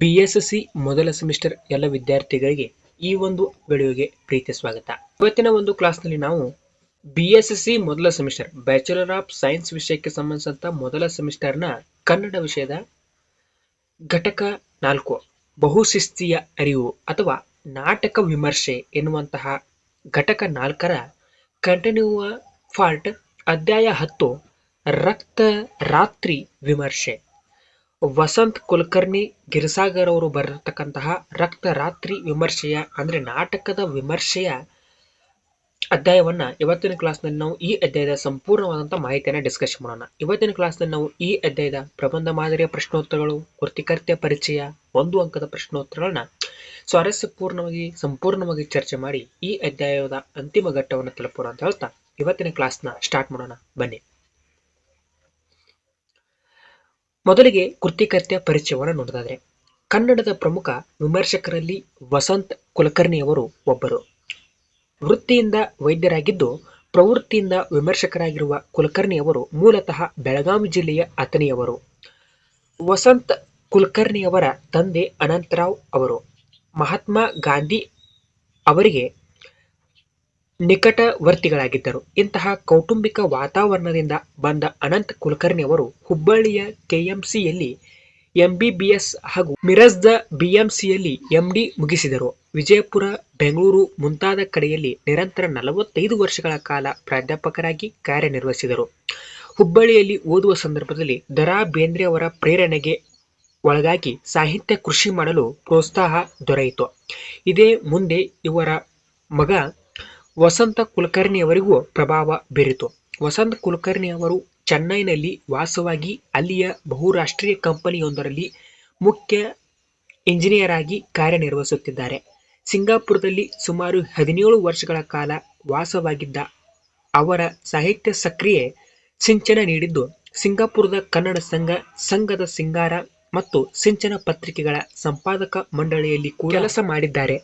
B S C ಮೊದಲ semester ಎಲ್ಲ ವಿದ್ಯಾರ್ಥಿಗಳಿಗೆ ಈ ಒಂದು ವಿಡಿಯೋಗೆ ಪ್ರೀತಿ ಸ್ವಾಗತ. ಇವತ್ತಿನ ಒಂದು ಕ್ಲಾಸ್ನಲ್ಲಿ ನಾವು ಬಿ ಎಸ್ ಸಿ ಮೊದಲ ಸೆಮಿಸ್ಟರ್ ಬ್ಯಾಚುಲರ್ ಆಫ್ ಸೈನ್ಸ್ ವಿಷಯಕ್ಕೆ ಸಂಬಂಧಿಸಿದಂಥ ಮೊದಲ ಸೆಮಿಸ್ಟರ್ನ ಕನ್ನಡ ವಿಷಯದ ಘಟಕ ನಾಲ್ಕು, ಬಹುಶಿಸ್ತಿಯ ಅರಿವು ಅಥವಾ ನಾಟಕ ವಿಮರ್ಶೆ ಎನ್ನುವಂತಹ ಘಟಕ ನಾಲ್ಕರ ಕಂಟಿನ್ಯೂ ಫಾಲ್ಟ್ ಅಧ್ಯಾಯ ಹತ್ತು, ರಕ್ತ ರಾತ್ರಿ ವಿಮರ್ಶೆ. ವಸಂತ್ ಕುಲಕರ್ಣಿ ಗಿರಿಸಾಗರ್ ಅವರು ರಕ್ತ ರಾತ್ರಿ ವಿಮರ್ಶೆಯ, ಅಂದ್ರೆ ನಾಟಕದ ವಿಮರ್ಶೆಯ ಅಧ್ಯಾಯವನ್ನ ಇವತ್ತಿನ ಕ್ಲಾಸ್ನಲ್ಲಿ ನಾವು ಈ ಅಧ್ಯಾಯದ ಸಂಪೂರ್ಣವಾದಂಥ ಮಾಹಿತಿಯನ್ನು ಡಿಸ್ಕಸ್ ಮಾಡೋಣ. ಇವತ್ತಿನ ಕ್ಲಾಸ್ನಲ್ಲಿ ನಾವು ಈ ಅಧ್ಯಾಯದ ಪ್ರಬಂಧ ಮಾದರಿಯ ಪ್ರಶ್ನೋತ್ತರಗಳು, ಕೃತಿಕರ್ತೆಯ ಪರಿಚಯ, ಒಂದು ಅಂಕದ ಪ್ರಶ್ನೋತ್ತರಗಳನ್ನ ಸ್ವಾರಸ್ಯಪೂರ್ಣವಾಗಿ, ಸಂಪೂರ್ಣವಾಗಿ ಚರ್ಚೆ ಮಾಡಿ ಈ ಅಧ್ಯಾಯದ ಅಂತಿಮ ಘಟ್ಟವನ್ನು ತಲುಪೋಣ ಅಂತ ಹೇಳ್ತಾ, ಇವತ್ತಿನ ಕ್ಲಾಸ್ನ ಸ್ಟಾರ್ಟ್ ಮಾಡೋಣ. ಬನ್ನಿ. ಮೊದಲಿಗೆ ಕೃತಿಕರ್ತೆಯ ಪರಿಚಯವನ್ನು ನೋಡೋದಾದ್ರೆ, ಕನ್ನಡದ ಪ್ರಮುಖ ವಿಮರ್ಶಕರಲ್ಲಿ ವಸಂತ್ ಕುಲಕರ್ಣಿಯವರು ಒಬ್ಬರು. ವೃತ್ತಿಯಿಂದ ವೈದ್ಯರಾಗಿದ್ದು, ಪ್ರವೃತ್ತಿಯಿಂದ ವಿಮರ್ಶಕರಾಗಿರುವ ಕುಲಕರ್ಣಿಯವರು ಮೂಲತಃ ಬೆಳಗಾವಿ ಜಿಲ್ಲೆಯ ಅತನಿಯವರು ವಸಂತ್ ಕುಲಕರ್ಣಿಯವರ ತಂದೆ ಅನಂತರಾವ್ ಅವರು. ಮಹಾತ್ಮ ಗಾಂಧಿ ಅವರಿಗೆ ನಿಕಟವರ್ತಿಗಳಾಗಿದ್ದರು. ಇಂತಹ ಕೌಟುಂಬಿಕ ವಾತಾವರಣದಿಂದ ಬಂದ ಅನಂತ್ ಕುಲಕರ್ಣಿ ಅವರು ಹುಬ್ಬಳ್ಳಿಯ ಕೆಎಂಸಿಯಲ್ಲಿ ಎಂಬಿಬಿಎಸ್ ಹಾಗೂ ಮಿರಜ್ದ ಬಿಎಂಸಿಯಲ್ಲಿ ಎಂಡಿ ಮುಗಿಸಿದರು. ವಿಜಯಪುರ, ಬೆಂಗಳೂರು ಮುಂತಾದ ಕಡೆಯಲ್ಲಿ ನಿರಂತರ ನಲವತ್ತೈದು ವರ್ಷಗಳ ಕಾಲ ಪ್ರಾಧ್ಯಾಪಕರಾಗಿ ಕಾರ್ಯನಿರ್ವಹಿಸಿದರು. ಹುಬ್ಬಳ್ಳಿಯಲ್ಲಿ ಓದುವ ಸಂದರ್ಭದಲ್ಲಿ ದರಾ ಬೇಂದ್ರೆ ಅವರ ಪ್ರೇರಣೆಗೆ ಒಳಗಾಗಿ ಸಾಹಿತ್ಯ ಕೃಷಿ ಮಾಡಲು ಪ್ರೋತ್ಸಾಹ ದೊರೆಯಿತು. ಇದೇ ಮುಂದೆ ಇವರ ಮಗ ವಸಂತ ಕುಲಕರ್ಣಿಯವರಿಗೂ ಪ್ರಭಾವ ಬೀರಿತು. ವಸಂತ ಕುಲಕರ್ಣಿ ಅವರು ಚೆನ್ನೈನಲ್ಲಿ ವಾಸವಾಗಿ ಅಲ್ಲಿಯ ಬಹುರಾಷ್ಟ್ರೀಯ ಕಂಪನಿಯೊಂದರಲ್ಲಿ ಮುಖ್ಯ ಇಂಜಿನಿಯರ್ ಆಗಿ ಕಾರ್ಯನಿರ್ವಹಿಸುತ್ತಿದ್ದಾರೆ. ಸಿಂಗಾಪುರದಲ್ಲಿ ಸುಮಾರು ಹದಿನೇಳು ವರ್ಷಗಳ ಕಾಲ ವಾಸವಾಗಿದ್ದ ಅವರ ಸಾಹಿತ್ಯ ಸಕ್ರಿಯೆ ಸಿಂಚನ ನೀಡಿದ್ದು, ಸಿಂಗಾಪುರದ ಕನ್ನಡ ಸಂಘ, ಸಂಘದ ಸಿಂಗಾರ ಮತ್ತು ಸಿಂಚನ ಪತ್ರಿಕೆಗಳ ಸಂಪಾದಕ ಮಂಡಳಿಯಲ್ಲಿ ಕೆಲಸ ಮಾಡಿದ್ದಾರೆ.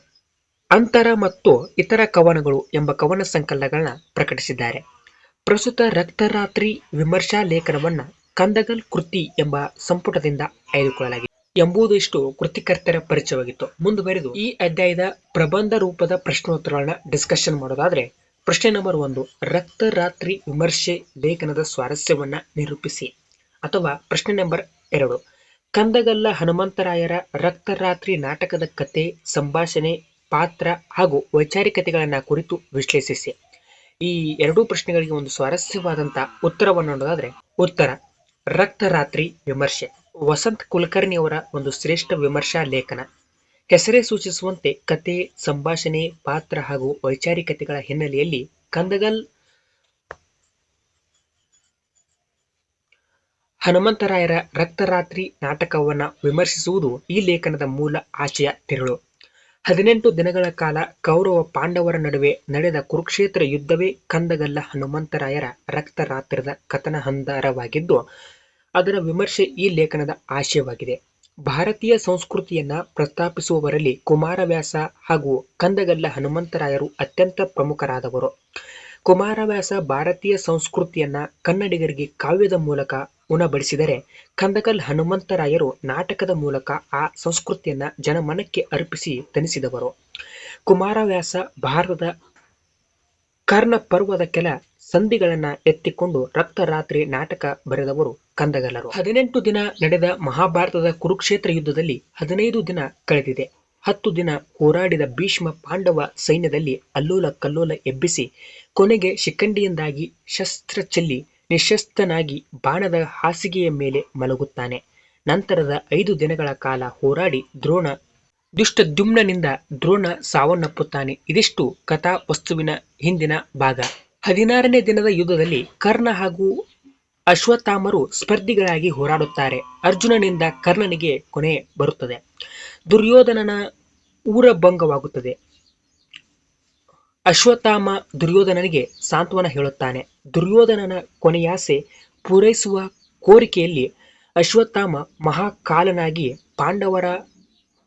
ಅಂತರ ಮತ್ತು ಇತರ ಕವನಗಳು ಎಂಬ ಕವನ ಸಂಕಲನಗಳನ್ನ ಪ್ರಕಟಿಸಿದ್ದಾರೆ. ಪ್ರಸ್ತುತ ರಕ್ತರಾತ್ರಿ ವಿಮರ್ಶಾ ಲೇಖನವನ್ನ ಕಂದಗಲ್ ಕೃತಿ ಎಂಬ ಸಂಪುಟದಿಂದ ಆಯ್ದುಕೊಳ್ಳಲಾಗಿದೆ. ಎಂಬುದು ಇಷ್ಟು ಕೃತಿಕರ್ತರ ಪರಿಚಯವಾಗಿತ್ತು. ಮುಂದುವರೆದು ಈ ಅಧ್ಯಾಯದ ಪ್ರಬಂಧ ರೂಪದ ಪ್ರಶ್ನೋತ್ತರಗಳನ್ನ ಡಿಸ್ಕಷನ್ ಮಾಡೋದಾದ್ರೆ, ಪ್ರಶ್ನೆ ನಂಬರ್ ಒಂದು, ರಕ್ತರಾತ್ರಿ ವಿಮರ್ಶೆ ಲೇಖನದ ಸ್ವಾರಸ್ಯವನ್ನ ನಿರೂಪಿಸಿ ಅಥವಾ ಪ್ರಶ್ನೆ ನಂಬರ್ ಎರಡು ಕಂದಗಲ್ಲ ಹನುಮಂತರಾಯರ ರಕ್ತರಾತ್ರಿ ನಾಟಕದ ಕತೆ, ಸಂಭಾಷಣೆ ಪಾತ್ರ ಹಾಗೂ ವೈಚಾರಿಕತೆಗಳನ್ನ ಕುರಿತು ವಿಶ್ಲೇಷಿಸಿ. ಈ ಎರಡೂ ಪ್ರಶ್ನೆಗಳಿಗೆ ಒಂದು ಸ್ವಾರಸ್ಯವಾದಂಥ ಉತ್ತರವನ್ನು ನೋಡೋದಾದ್ರೆ, ಉತ್ತರ, ರಕ್ತರಾತ್ರಿ ವಿಮರ್ಶೆ. ವಸಂತ್ ಕುಲಕರ್ಣಿ ಅವರ ಒಂದು ಶ್ರೇಷ್ಠ ವಿಮರ್ಶಾ ಲೇಖನ. ಹೆಸರೇ ಸೂಚಿಸುವಂತೆ ಕತೆ, ಸಂಭಾಷಣೆ, ಪಾತ್ರ ಹಾಗೂ ವೈಚಾರಿಕತೆಗಳ ಹಿನ್ನೆಲೆಯಲ್ಲಿ ಕಂದಗಲ್ ಹನುಮಂತರಾಯರ ರಕ್ತರಾತ್ರಿ ನಾಟಕವನ್ನ ವಿಮರ್ಶಿಸುವುದು ಈ ಲೇಖನದ ಮೂಲ ಆಶಯ ತಿರುಳು. ಹದಿನೆಂಟು ದಿನಗಳ ಕಾಲ ಕೌರವ ಪಾಂಡವರ ನಡುವೆ ನಡೆದ ಕುರುಕ್ಷೇತ್ರ ಯುದ್ಧವೇ ಕಂದಗಲ್ಲ ಹನುಮಂತರಾಯರ ರಕ್ತರಾತ್ರದ ಕಥನ ಹಂದರವಾಗಿದ್ದು ಅದರ ವಿಮರ್ಶೆ ಈ ಲೇಖನದ ಆಶಯವಾಗಿದೆ. ಭಾರತೀಯ ಸಂಸ್ಕೃತಿಯನ್ನ ಪ್ರಸ್ತಾಪಿಸುವವರಲ್ಲಿ ಕುಮಾರವ್ಯಾಸ ಹಾಗೂ ಕಂದಗಲ್ಲ ಹನುಮಂತರಾಯರು ಅತ್ಯಂತ ಪ್ರಮುಖರಾದವರು. ಕುಮಾರವ್ಯಾಸ ಭಾರತೀಯ ಸಂಸ್ಕೃತಿಯನ್ನ ಕನ್ನಡಿಗರಿಗೆ ಕಾವ್ಯದ ಮೂಲಕ ಉಣಬಡಿಸಿದರೆ ಕಂದಕಲ್ ಹನುಮಂತರಾಯರು ನಾಟಕದ ಮೂಲಕ ಆ ಸಂಸ್ಕೃತಿಯನ್ನ ಜನಮನಕ್ಕೆ ಅರ್ಪಿಸಿ ತನಿಸಿದವರು. ಕುಮಾರವ್ಯಾಸ ಭಾರತದ ಕರ್ಣ ಪರ್ವದ ಕೆಲ ಸಂಧಿಗಳನ್ನು ಎತ್ತಿಕೊಂಡು ರಕ್ತರಾತ್ರಿ ನಾಟಕ ಬರೆದವರು ಕಂದಗಲ್ಲರು ಹದಿನೆಂಟು ದಿನ ನಡೆದ ಮಹಾಭಾರತದ ಕುರುಕ್ಷೇತ್ರ ಯುದ್ಧದಲ್ಲಿ ಹದಿನೈದು ದಿನ ಕಳೆದಿದೆ. ಹತ್ತು ದಿನ ಹೋರಾಡಿದ ಭೀಷ್ಮ ಪಾಂಡವ ಸೈನ್ಯದಲ್ಲಿ ಅಲ್ಲೋಲ ಕಲ್ಲೋಲ ಎಬ್ಬಿಸಿ ಕೊನೆಗೆ ಶಿಖಂಡಿಯಿಂದಾಗಿ ಶಸ್ತ್ರ ಚೆಲ್ಲಿ ನಿಶಸ್ತ್ರನಾಗಿ ಬಾಣದ ಹಾಸಿಗೆಯ ಮೇಲೆ ಮಲಗುತ್ತಾನೆ. ನಂತರದ ಐದು ದಿನಗಳ ಕಾಲ ಹೋರಾಡಿ ದ್ರೋಣ ದುಷ್ಟದ್ಯುಮ್ನನಿಂದ ದ್ರೋಣ ಸಾವನ್ನಪ್ಪುತ್ತಾನೆ. ಇದಿಷ್ಟು ಕಥಾ ವಸ್ತುವಿನ ಹಿಂದಿನ ಭಾಗ. ಹದಿನಾರನೇ ದಿನದ ಯುದ್ಧದಲ್ಲಿ ಕರ್ಣ ಹಾಗೂ ಅಶ್ವತ್ಥಾಮರು ಸ್ಪರ್ಧಿಗಳಾಗಿ ಹೋರಾಡುತ್ತಾರೆ. ಅರ್ಜುನನಿಂದ ಕರ್ಣನಿಗೆ ಕೊನೆ ಬರುತ್ತದೆ. ದುರ್ಯೋಧನನ ಊರಭಂಗವಾಗುತ್ತದೆ. ಅಶ್ವತ್ಥಾಮ ದುರ್ಯೋಧನನಿಗೆ ಸಾಂತ್ವನ ಹೇಳುತ್ತಾನೆ. ದುರ್ಯೋಧನನ ಕೊನೆಯಾಸೆ ಪೂರೈಸುವ ಕೋರಿಕೆಯಲ್ಲಿ ಅಶ್ವತ್ಥಾಮ ಮಹಾಕಾಲನಾಗಿ ಪಾಂಡವರ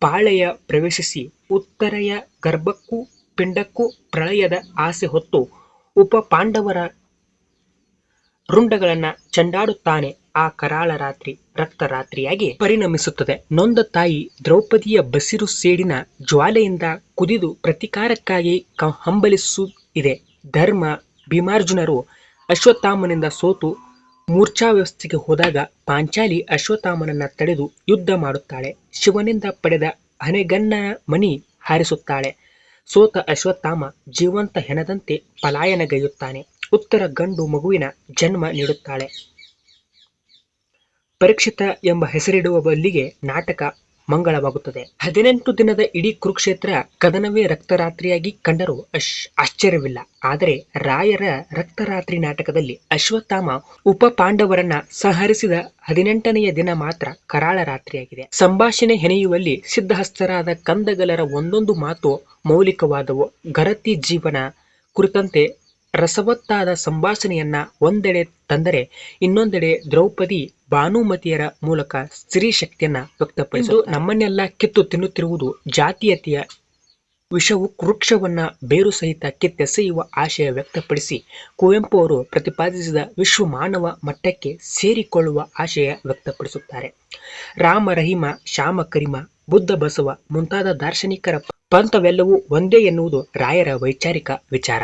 ಪಾಳೆಯ ಪ್ರವೇಶಿಸಿ ಉತ್ತರೆಯ ಗರ್ಭಕ್ಕೂ ಪಿಂಡಕ್ಕೂ ಪ್ರಳಯದ ಆಸೆ ಹೊತ್ತು ಉಪ ಪಾಂಡವರ ರುಂಡಗಳನ್ನ ಚಂಡಾಡುತ್ತಾನೆ ಆ ಕರಾಳ ರಾತ್ರಿ, ರಕ್ತ ರಾತ್ರಿಯಾಗಿ ಪರಿಣಮಿಸುತ್ತದೆ. ನೊಂದ ತಾಯಿ ದ್ರೌಪದಿಯ ಬಸಿರು ಸೇಡಿನ ಜ್ವಾಲೆಯಿಂದ ಕುದಿದು ಪ್ರತಿಕಾರಕ್ಕಾಗಿ ಹಂಬಲಿಸು ಇದೆ ಧರ್ಮ, ಭೀಮಾರ್ಜುನರು ಅಶ್ವತ್ಥಾಮನಿಂದ ಸೋತು ಮೂರ್ಛಾವ್ಯವಸ್ಥೆಗೆ ಹೋದಾಗ ಪಾಂಚಾಲಿ ಅಶ್ವತ್ಥಾಮನನ್ನ ತಡೆದು ಯುದ್ಧ ಮಾಡುತ್ತಾಳೆ. ಶಿವನಿಂದ ಪಡೆದ ಹನೆಗನ್ನ ಮಣಿ ಹಾರಿಸುತ್ತಾಳೆ. ಸೋತ ಅಶ್ವತ್ಥಾಮ ಜೀವಂತ ಹೆಣದಂತೆ ಪಲಾಯನಗೈಯುತ್ತಾನೆ. ಉತ್ತರ ಗಂಡು ಮಗುವಿನ ಜನ್ಮ ನೀಡುತ್ತಾಳೆ. ಪರೀಕ್ಷಿತ ಎಂಬ ಹೆಸರಿಡುವ ಬಲ್ಲಿಗೆ ನಾಟಕ ಮಂಗಳವಾಗುತ್ತದೆ. ಹದಿನೆಂಟು ದಿನದ ಇಡೀ ಕುರುಕ್ಷೇತ್ರ ಕದನವೇ ರಕ್ತರಾತ್ರಿಯಾಗಿ ಕಂಡರೂ ಅಶ್ ಆಶ್ಚರ್ಯವಿಲ್ಲ. ಆದರೆ ರಾಯರ ರಕ್ತರಾತ್ರಿ ನಾಟಕದಲ್ಲಿ ಅಶ್ವತ್ಥಾಮ ಉಪ ಪಾಂಡವರನ್ನ ಸಂಹರಿಸಿದ ಹದಿನೆಂಟನೆಯ ದಿನ ಮಾತ್ರ ಕರಾಳ ರಾತ್ರಿಯಾಗಿದೆ. ಸಂಭಾಷಣೆ ಹೆಣೆಯುವಲ್ಲಿ ಸಿದ್ಧಹಸ್ತರಾದ ಕಂದಗಲರ ಒಂದೊಂದು ಮಾತು ಮೌಲಿಕವಾದವು. ಗರತಿ ಜೀವನ ಕುರಿತಂತೆ ರಸವತ್ತಾದ ಸಂಭಾಷಣೆಯನ್ನ ಒಂದೆಡೆ ತಂದರೆ ಇನ್ನೊಂದೆಡೆ ದ್ರೌಪದಿ ಭಾನುಮತಿಯರ ಮೂಲಕ ಸ್ತ್ರೀ ಶಕ್ತಿಯನ್ನ ವ್ಯಕ್ತಪಡಿಸಿದ್ದು ನಮ್ಮನ್ನೆಲ್ಲ ಕಿತ್ತು ತಿನ್ನುತ್ತಿರುವುದು ಜಾತೀಯತೆಯ ವಿಷವು ವೃಕ್ಷವನ್ನ ಬೇರು ಸಹಿತ ಕಿತ್ತೆಸೆಯುವ ಆಶಯ ವ್ಯಕ್ತಪಡಿಸಿ ಕುವೆಂಪು ಅವರು ಪ್ರತಿಪಾದಿಸಿದ ವಿಶ್ವ ಮಾನವ ಮಟ್ಟಕ್ಕೆ ಸೇರಿಕೊಳ್ಳುವ ಆಶಯ ವ್ಯಕ್ತಪಡಿಸುತ್ತಾರೆ. ರಾಮ ರಹಿಮ ಶ್ಯಾಮ ಕರಿಮ ಬುದ್ಧ ಬಸವ ಮುಂತಾದ ದಾರ್ಶನಿಕರ ಪಂಥವೆಲ್ಲವೂ ಒಂದೇ ಎನ್ನುವುದು ರಾಯರ ವೈಚಾರಿಕ ವಿಚಾರ.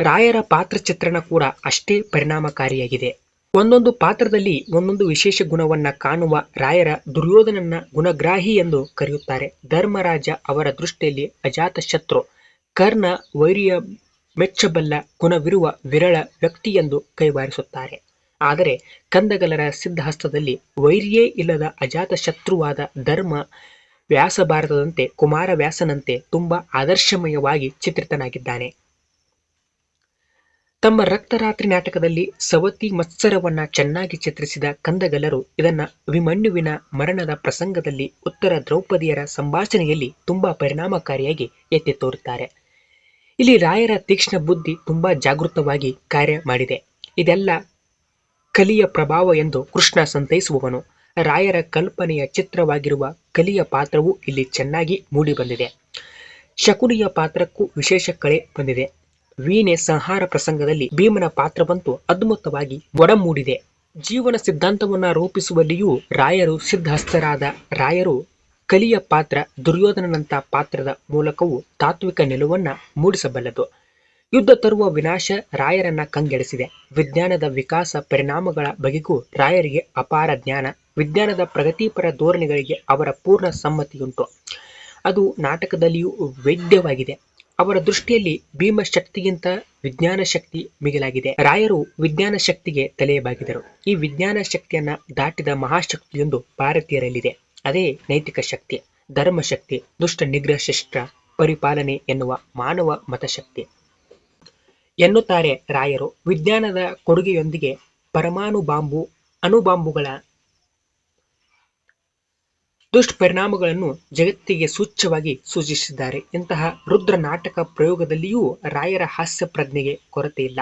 ರಾಯರ ಪಾತ್ರ ಚಿತ್ರಣ ಕೂಡ ಅಷ್ಟೇ ಪರಿಣಾಮಕಾರಿಯಾಗಿದೆ. ಒಂದೊಂದು ಪಾತ್ರದಲ್ಲಿ ಒಂದೊಂದು ವಿಶೇಷ ಗುಣವನ್ನ ಕಾಣುವ ರಾಯರ ದುರ್ಯೋಧನನ್ನ ಗುಣಗ್ರಾಹಿ ಎಂದು ಕರೆಯುತ್ತಾರೆ. ಧರ್ಮರಾಜ ಅವರ ದೃಷ್ಟಿಯಲ್ಲಿ ಅಜಾತ ಶತ್ರು, ಕರ್ಣ ವೈರಿಯ ಮೆಚ್ಚಬಲ್ಲ ಗುಣವಿರುವ ವಿರಳ ವ್ಯಕ್ತಿ ಎಂದು ಕೈವಾರಿಸುತ್ತಾರೆ. ಆದರೆ ಕಂದಗಲರ ಸಿದ್ಧಹಸ್ತದಲ್ಲಿ ವೈರಿಯೇ ಇಲ್ಲದ ಅಜಾತ ಶತ್ರುವಾದ ಧರ್ಮ ವ್ಯಾಸ ಭಾರತದಂತೆ ಕುಮಾರ ವ್ಯಾಸನಂತೆ ತುಂಬಾ ಆದರ್ಶಮಯವಾಗಿ ಚಿತ್ರಿತನಾಗಿದ್ದಾನೆ. ತಮ್ಮ ರಕ್ತರಾತ್ರಿ ನಾಟಕದಲ್ಲಿ ಸವತಿ ಮತ್ಸರವನ್ನ ಚೆನ್ನಾಗಿ ಚಿತ್ರಿಸಿದ ಕಂದಗಲರು ಇದನ್ನ ಅಭಿಮನ್ಯುವಿನ ಮರಣದ ಪ್ರಸಂಗದಲ್ಲಿ ಉತ್ತರ ದ್ರೌಪದಿಯರ ಸಂಭಾಷಣೆಯಲ್ಲಿ ತುಂಬಾ ಪರಿಣಾಮಕಾರಿಯಾಗಿ ಎತ್ತಿ ತೋರುತ್ತಾರೆ. ಇಲ್ಲಿ ರಾಯರ ತೀಕ್ಷ್ಣ ಬುದ್ಧಿ ತುಂಬಾ ಜಾಗೃತವಾಗಿ ಕಾರ್ಯ ಮಾಡಿದೆ. ಇದೆಲ್ಲ ಕಲಿಯ ಪ್ರಭಾವ ಎಂದು ಕೃಷ್ಣ ಸಂತೈಸುವವನು. ರಾಯರ ಕಲ್ಪನೆಯ ಚಿತ್ರವಾಗಿರುವ ಕಲಿಯ ಪಾತ್ರವು ಇಲ್ಲಿ ಚೆನ್ನಾಗಿ ಮೂಡಿಬಂದಿದೆ ಶಕುನಿಯ ಪಾತ್ರಕ್ಕೂ ವಿಶೇಷ ಕಳೆ ಬಂದಿದೆ. ವೀಣೆ ಸಂಹಾರ ಪ್ರಸಂಗದಲ್ಲಿ ಭೀಮನ ಪಾತ್ರವಂತೂ ಅದ್ಭುತವಾಗಿ ಒಡಮೂಡಿದೆ. ಜೀವನ ಸಿದ್ಧಾಂತವನ್ನ ರೂಪಿಸುವಲ್ಲಿಯೂ ರಾಯರು ಸಿದ್ಧಹಸ್ತರಾದ ರಾಯರು ಕಲಿಯ ಪಾತ್ರ ದುರ್ಯೋಧನನಂತ ಪಾತ್ರದ ಮೂಲಕವೂ ತಾತ್ವಿಕ ನಿಲುವನ್ನ ಮೂಡಿಸಬಲ್ಲದು. ಯುದ್ಧ ತರುವ ವಿನಾಶ ರಾಯರನ್ನ ಕಂಗೆಡಿಸಿದೆ. ವಿಜ್ಞಾನದ ವಿಕಾಸ ಪರಿಣಾಮಗಳ ಬಗೆಗೂ ರಾಯರಿಗೆ ಅಪಾರ ಜ್ಞಾನ, ವಿಜ್ಞಾನದ ಪ್ರಗತಿಪರ ಧೋರಣೆಗಳಿಗೆ ಅವರ ಪೂರ್ಣ ಸಮ್ಮತಿಯುಂಟು. ಅದು ನಾಟಕದಲ್ಲಿಯೂ ವೇದ್ಯವಾಗಿದೆ. ಅವರ ದೃಷ್ಟಿಯಲ್ಲಿ ಭೀಮ ಶಕ್ತಿಗಿಂತ ವಿಜ್ಞಾನ ಶಕ್ತಿ ಮಿಗಿಲಾಗಿದೆ. ರಾಯರು ವಿಜ್ಞಾನ ಶಕ್ತಿಗೆ ತಲೆಯಬಾಗಿದರು. ಈ ವಿಜ್ಞಾನ ಶಕ್ತಿಯನ್ನ ದಾಟಿದ ಮಹಾಶಕ್ತಿಯೊಂದು ಭಾರತೀಯರಲ್ಲಿದೆ. ಅದೇ ನೈತಿಕ ಶಕ್ತಿ, ಧರ್ಮಶಕ್ತಿ, ದುಷ್ಟ ನಿಗ್ರಹ ಶಿಷ್ಟ ಪರಿಪಾಲನೆ ಎನ್ನುವ ಮಾನವ ಮತಶಕ್ತಿ. ಎನ್ನುತ್ತಾರೆ ರಾಯರು, ವಿಜ್ಞಾನದ ಕೊಡುಗೆಯೊಂದಿಗೆ ಪರಮಾಣು ಬಾಂಬು ಅಣುಬಾಂಬುಗಳ ದುಷ್ಪರಿಣಾಮಗಳನ್ನು ಜಗತ್ತಿಗೆ ಸೂಚ್ಯವಾಗಿ ಸೂಚಿಸಿದ್ದಾರೆ. ಇಂತಹ ರುದ್ರ ನಾಟಕ ಪ್ರಯೋಗದಲ್ಲಿಯೂ ರಾಯರ ಹಾಸ್ಯ ಪ್ರಜ್ಞೆಗೆ ಕೊರತೆಯಿಲ್ಲ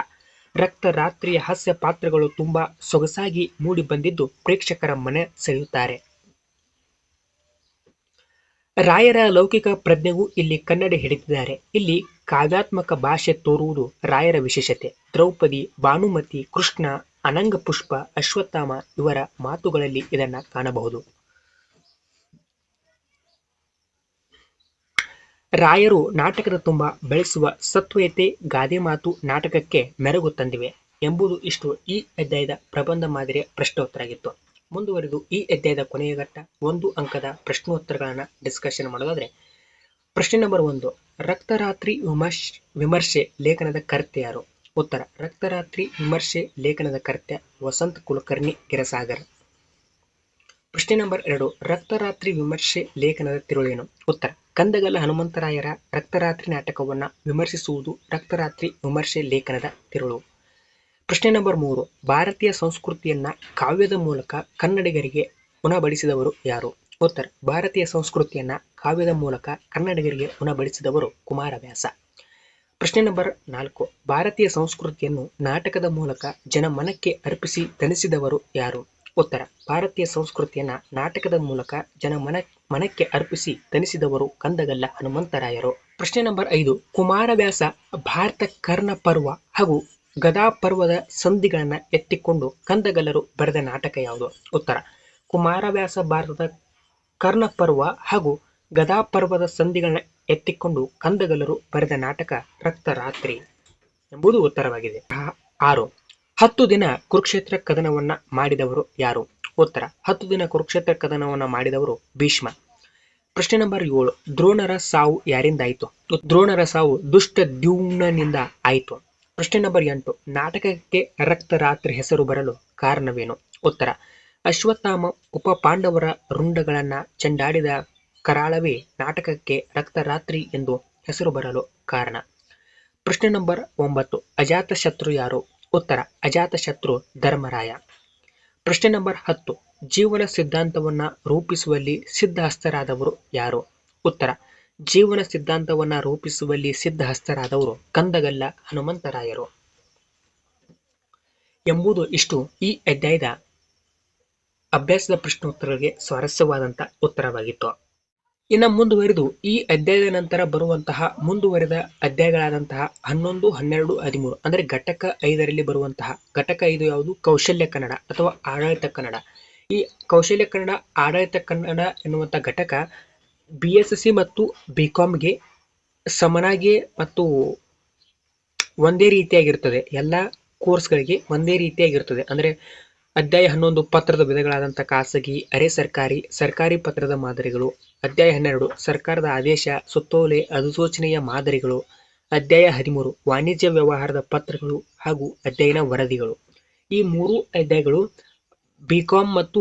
ರಕ್ತ ರಾತ್ರಿಯ ಹಾಸ್ಯ ಪಾತ್ರಗಳು ತುಂಬಾ ಸೊಗಸಾಗಿ ಮೂಡಿ ಬಂದಿದ್ದು ಪ್ರೇಕ್ಷಕರ ಮನೆ ಸೆಳೆಯುತ್ತಾರೆ. ರಾಯರ ಲೌಕಿಕ ಪ್ರಜ್ಞೆಗೂ ಇಲ್ಲಿ ಕನ್ನಡಿ ಹಿಡಿದಿದ್ದಾರೆ. ಇಲ್ಲಿ ಕಾವ್ಯಾತ್ಮಕ ಭಾಷೆ ತೋರುವುದು ರಾಯರ ವಿಶೇಷತೆ. ದ್ರೌಪದಿ, ಭಾನುಮತಿ, ಕೃಷ್ಣ ಅನಂಗ ಪುಷ್ಪ ಅಶ್ವತ್ಥಾಮ ಇವರ ಮಾತುಗಳಲ್ಲಿ ಇದನ್ನು ಕಾಣಬಹುದು. ರಾಯರು ನಾಟಕದ ತುಂಬ ಬೆಳೆಸುವ ಸತ್ವಯತೆ, ಗಾದೆ ಮಾತು ನಾಟಕಕ್ಕೆ ಮೆರುಗು ತಂದಿವೆ ಎಂಬುದು ಇಷ್ಟು ಈ ಅಧ್ಯಾಯದ ಪ್ರಬಂಧ ಮಾದರಿಯ ಪ್ರಶ್ನೋತ್ತರ ಆಗಿತ್ತು ಮುಂದುವರೆದು ಈ ಅಧ್ಯಾಯದ ಕೊನೆಯ ಘಟ್ಟ ಒಂದು ಅಂಕದ ಪ್ರಶ್ನೋತ್ತರಗಳನ್ನ ಡಿಸ್ಕಷನ್ ಮಾಡೋದಾದ್ರೆ, ಪ್ರಶ್ನೆ ನಂಬರ್ ಒಂದು, ರಕ್ತರಾತ್ರಿ ವಿಮರ್ಶ್, ವಿಮರ್ಶೆ ಲೇಖನದ ಕರ್ತೆ ಯಾರು? ಉತ್ತರ, ರಕ್ತರಾತ್ರಿ ವಿಮರ್ಶೆ ಲೇಖನದ ಕರ್ತೆ ವಸಂತ್ ಕುಲಕರ್ಣಿ ಗಿರಸಾಗರ್. ಪ್ರಶ್ನೆ ನಂಬರ್ ಎರಡು, ರಕ್ತರಾತ್ರಿ ವಿಮರ್ಶೆ ಲೇಖನದ ತಿರುಳೇನು? ಉತ್ತರ ಕಂದಗಲ್ಲ ಹನುಮಂತರಾಯರ ರಕ್ತರಾತ್ರಿ ನಾಟಕವನ್ನ ವಿಮರ್ಶಿಸುವುದು ರಕ್ತರಾತ್ರಿ ವಿಮರ್ಶೆ ಲೇಖನದ ತಿರುಳು. ಪ್ರಶ್ನೆ ನಂಬರ್ ಮೂರು. ಭಾರತೀಯ ಸಂಸ್ಕೃತಿಯನ್ನ ಕಾವ್ಯದ ಮೂಲಕ ಕನ್ನಡಿಗರಿಗೆ ಉಣಬಡಿಸಿದವರು ಯಾರು? ಉತ್ತರ. ಭಾರತೀಯ ಸಂಸ್ಕೃತಿಯನ್ನ ಕಾವ್ಯದ ಮೂಲಕ ಕನ್ನಡಿಗರಿಗೆ ಉಣಬಡಿಸಿದವರು ಕುಮಾರವ್ಯಾಸ. ಪ್ರಶ್ನೆ ನಂಬರ್ ನಾಲ್ಕು. ಭಾರತೀಯ ಸಂಸ್ಕೃತಿಯನ್ನು ನಾಟಕದ ಮೂಲಕ ಜನಮನಕ್ಕೆ ಅರ್ಪಿಸಿ ತಣಿಸಿದವರು ಯಾರು? ಉತ್ತರ. ಭಾರತೀಯ ಸಂಸ್ಕೃತಿಯನ್ನ ನಾಟಕದ ಮೂಲಕ ಜನ ಮನ, ಮನಕ್ಕೆ ಅರ್ಪಿಸಿ ತನಿಸಿದವರು ಕಂದಗಲ್ಲ ಹನುಮಂತರಾಯರು. ಪ್ರಶ್ನೆ ನಂಬರ್ ಐದು, ಕುಮಾರವ್ಯಾಸ ಭಾರತ ಕರ್ಣ ಪರ್ವ ಹಾಗೂ ಗದಾ ಪರ್ವದ ಸಂಧಿಗಳನ್ನ ಎತ್ತಿಕೊಂಡು ಕಂದಗಲ್ಲರು ಬರೆದ ನಾಟಕ ಯಾವುದು? ಉತ್ತರ, ಕುಮಾರವ್ಯಾಸ ಭಾರತದ ಕರ್ಣ ಪರ್ವ ಹಾಗೂ ಗದಾ ಪರ್ವದ ಸಂಧಿಗಳನ್ನ ಎತ್ತಿಕೊಂಡು ಕಂದಗಲ್ಲರು ಬರೆದ ನಾಟಕ ರಕ್ತರಾತ್ರಿ ಎಂಬುದು ಉತ್ತರವಾಗಿದೆ. ಆರು ಹತ್ತು ದಿನ ಕುರುಕ್ಷೇತ್ರ ಕದನವನ್ನ ಮಾಡಿದವರು ಯಾರು? ಉತ್ತರ, ಹತ್ತು ದಿನ ಕುರುಕ್ಷೇತ್ರ ಕದನವನ್ನ ಮಾಡಿದವರು ಭೀಷ್ಮ. ಪ್ರಶ್ನೆ ನಂಬರ್ ಏಳು, ದ್ರೋಣರ ಸಾವು ಯಾರಿಂದ ಆಯಿತು ದ್ರೋಣರ ಸಾವು ದುಷ್ಟ ದ್ಯುಮ್ನನಿಂದ ಆಯಿತು. ಪ್ರಶ್ನೆ ನಂಬರ್ ಎಂಟು, ನಾಟಕಕ್ಕೆ ರಕ್ತರಾತ್ರಿ ಹೆಸರು ಬರಲು ಕಾರಣವೇನು? ಉತ್ತರ, ಅಶ್ವತ್ಥಾಮ ಉಪ ಪಾಂಡವರ ರುಂಡಗಳನ್ನ ಚೆಂಡಾಡಿದ ಕರಾಳವೇ ನಾಟಕಕ್ಕೆ ರಕ್ತರಾತ್ರಿ ಎಂದು ಹೆಸರು ಬರಲು ಕಾರಣ? ಪ್ರಶ್ನೆ ನಂಬರ್ ಒಂಬತ್ತು ಅಜಾತ ಶತ್ರು ಯಾರು? ಉತ್ತರ, ಅಜಾತಶತ್ರು, ಧರ್ಮರಾಯ. ಪ್ರಶ್ನೆ ನಂಬರ್ ಹತ್ತು, ಜೀವನ ಸಿದ್ಧಾಂತವನ್ನ ರೂಪಿಸುವಲ್ಲಿ ಸಿದ್ಧಹಸ್ತರಾದವರು ಯಾರು? ಉತ್ತರ, ಜೀವನ ಸಿದ್ಧಾಂತವನ್ನ ರೂಪಿಸುವಲ್ಲಿ ಸಿದ್ಧಹಸ್ತರಾದವರು ಕಂದಗಲ್ಲ ಹನುಮಂತರಾಯರು. ಎಂಬುದು ಇಷ್ಟು. ಈ ಅಧ್ಯಾಯದ ಅಭ್ಯಾಸದ ಪ್ರಶ್ನೋತ್ತರಗಳಿಗೆ ಸ್ವಾರಸ್ಯವಾದಂಥ ಉತ್ತರವಾಗಿತ್ತು. ಇನ್ನು ಮುಂದುವರಿದು, ಈ ಅಧ್ಯಾಯದ ನಂತರ ಬರುವಂತಹ ಮುಂದುವರೆದ ಅಧ್ಯಾಯಗಳಾದಂತಹ ಹನ್ನೊಂದು, ಹನ್ನೆರಡು, ಹದಿಮೂರು, ಅಂದರೆ ಘಟಕ ಐದರಲ್ಲಿ ಬರುವಂತಹ, ಘಟಕ ಐದು ಯಾವುದು? ಕೌಶಲ್ಯ ಕನ್ನಡ ಅಥವಾ ಆಡಳಿತ ಕನ್ನಡ. ಈ ಕೌಶಲ್ಯ ಕನ್ನಡ, ಆಡಳಿತ ಕನ್ನಡ ಎನ್ನುವಂಥ ಘಟಕ ಬಿ ಎಸ್ ಸಿ ಮತ್ತು ಬಿ ಕಾಮ್ಗೆ ಸಮನಾಗಿ ಮತ್ತು ಒಂದೇ ರೀತಿಯಾಗಿರ್ತದೆ. ಎಲ್ಲ ಕೋರ್ಸ್ಗಳಿಗೆ ಒಂದೇ ರೀತಿಯಾಗಿರ್ತದೆ. ಅಂದರೆ ಅಧ್ಯಾಯ ಹನ್ನೊಂದು ಪತ್ರದ ವಿಧಗಳಾದಂಥ ಖಾಸಗಿ, ಅರೆ ಸರ್ಕಾರಿ ಸರ್ಕಾರಿ ಪತ್ರದ ಮಾದರಿಗಳು. ಅಧ್ಯಾಯ ಹನ್ನೆರಡು, ಸರ್ಕಾರದ ಆದೇಶ, ಸುತ್ತೋಲೆ, ಅಧಿಸೂಚನೆಯ ಮಾದರಿಗಳು. ಅಧ್ಯಾಯ ಹದಿಮೂರು, ವಾಣಿಜ್ಯ ವ್ಯವಹಾರದ ಪತ್ರಗಳು ಹಾಗೂ ಅಧ್ಯಯನ ವರದಿಗಳು. ಈ ಮೂರು ಅಧ್ಯಾಯಗಳು ಬಿ ಕಾಮ್ ಮತ್ತು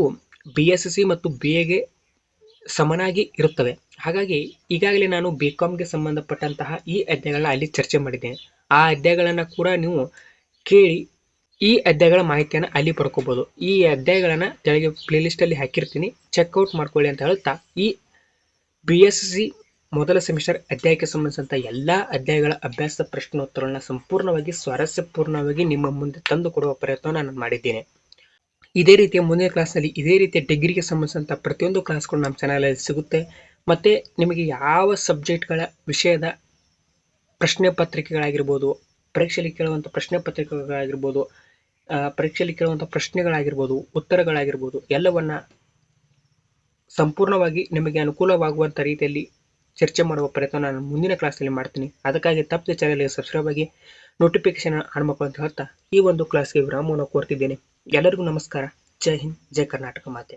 ಬಿ ಎಸ್ ಸಿ ಮತ್ತು ಬಿ ಎಗೆ ಸಮನಾಗಿ ಇರುತ್ತವೆ. ಹಾಗಾಗಿ ಈಗಾಗಲೇ ನಾನು ಬಿ ಕಾಮ್ಗೆ ಸಂಬಂಧಪಟ್ಟಂತಹ ಈ ಅಧ್ಯಾಯಗಳನ್ನ ಅಲ್ಲಿ ಚರ್ಚೆ ಮಾಡಿದ್ದೇನೆ. ಆ ಅಧ್ಯಾಯಗಳನ್ನು ಕೂಡ ನೀವು ಕೇಳಿ ಈ ಅಧ್ಯಾಯಗಳ ಮಾಹಿತಿಯನ್ನು ಅಲ್ಲಿ ಪಡ್ಕೋಬೋದು. ಈ ಅಧ್ಯಾಯಗಳನ್ನು ಕೆಳಗೆ ಪ್ಲೇಲಿಸ್ಟಲ್ಲಿ ಹಾಕಿರ್ತೀನಿ. ಚೆಕ್ಔಟ್ ಮಾಡ್ಕೊಳ್ಳಿ ಅಂತ ಹೇಳ್ತಾ, ಈ ಬಿ ಎಸ್ ಸಿ ಮೊದಲ ಸೆಮಿಸ್ಟರ್ ಅಧ್ಯಾಯಕ್ಕೆ ಸಂಬಂಧಿಸಿದಂಥ ಎಲ್ಲ ಅಧ್ಯಾಯಗಳ ಅಭ್ಯಾಸದ ಪ್ರಶ್ನೋತ್ತರಗಳನ್ನ ಸಂಪೂರ್ಣವಾಗಿ ಸ್ವಾರಸ್ಯಪೂರ್ಣವಾಗಿ ನಿಮ್ಮ ಮುಂದೆ ತಂದು ಕೊಡುವ ಪ್ರಯತ್ನ ನಾನು ಮಾಡಿದ್ದೇನೆ. ಇದೇ ರೀತಿಯ ಮುಂದಿನ ಕ್ಲಾಸ್ನಲ್ಲಿ ಇದೇ ರೀತಿಯ ಡಿಗ್ರಿಗೆ ಸಂಬಂಧಿಸಿದಂಥ ಪ್ರತಿಯೊಂದು ಕ್ಲಾಸ್ಗಳು ನಮ್ಮ ಚಾನಲಲ್ಲಿ ಸಿಗುತ್ತೆ. ಮತ್ತು ನಿಮಗೆ ಯಾವ ಸಬ್ಜೆಕ್ಟ್ಗಳ ವಿಷಯದ ಪ್ರಶ್ನೆ ಪತ್ರಿಕೆಗಳಾಗಿರ್ಬೋದು, ಪರೀಕ್ಷೆಯಲ್ಲಿ ಕೇಳುವಂಥ ಪ್ರಶ್ನೆ ಪತ್ರಿಕೆಗಳಾಗಿರ್ಬೋದು ಪರೀಕ್ಷೆಯಲ್ಲಿ ಕೇಳುವಂಥ ಪ್ರಶ್ನೆಗಳಾಗಿರ್ಬೋದು, ಉತ್ತರಗಳಾಗಿರ್ಬೋದು, ಎಲ್ಲವನ್ನ ಸಂಪೂರ್ಣವಾಗಿ ನಿಮಗೆ ಅನುಕೂಲವಾಗುವಂಥ ರೀತಿಯಲ್ಲಿ ಚರ್ಚೆ ಮಾಡುವ ಪ್ರಯತ್ನ ನಾನು ಮುಂದಿನ ಕ್ಲಾಸಲ್ಲಿ ಮಾಡ್ತೀನಿ. ಅದಕ್ಕಾಗಿ ತಪ್ಪದೆ ಚಾನಲ್ಗೆ ಸಬ್ಸ್ಕ್ರೈಬ್ ಆಗಿ ನೋಟಿಫಿಕೇಶನ್ ಆನ್ ಅಂತ ಹೇಳ್ತಾ ಈ ಒಂದು ಕ್ಲಾಸ್ಗೆ ವಿರಾಮವನ್ನು ಕೋರ್ತಿದ್ದೇನೆ. ಎಲ್ಲರಿಗೂ ನಮಸ್ಕಾರ. ಜೈ ಹಿಂದ್, ಜೈ ಕರ್ನಾಟಕ ಮಾತೆ.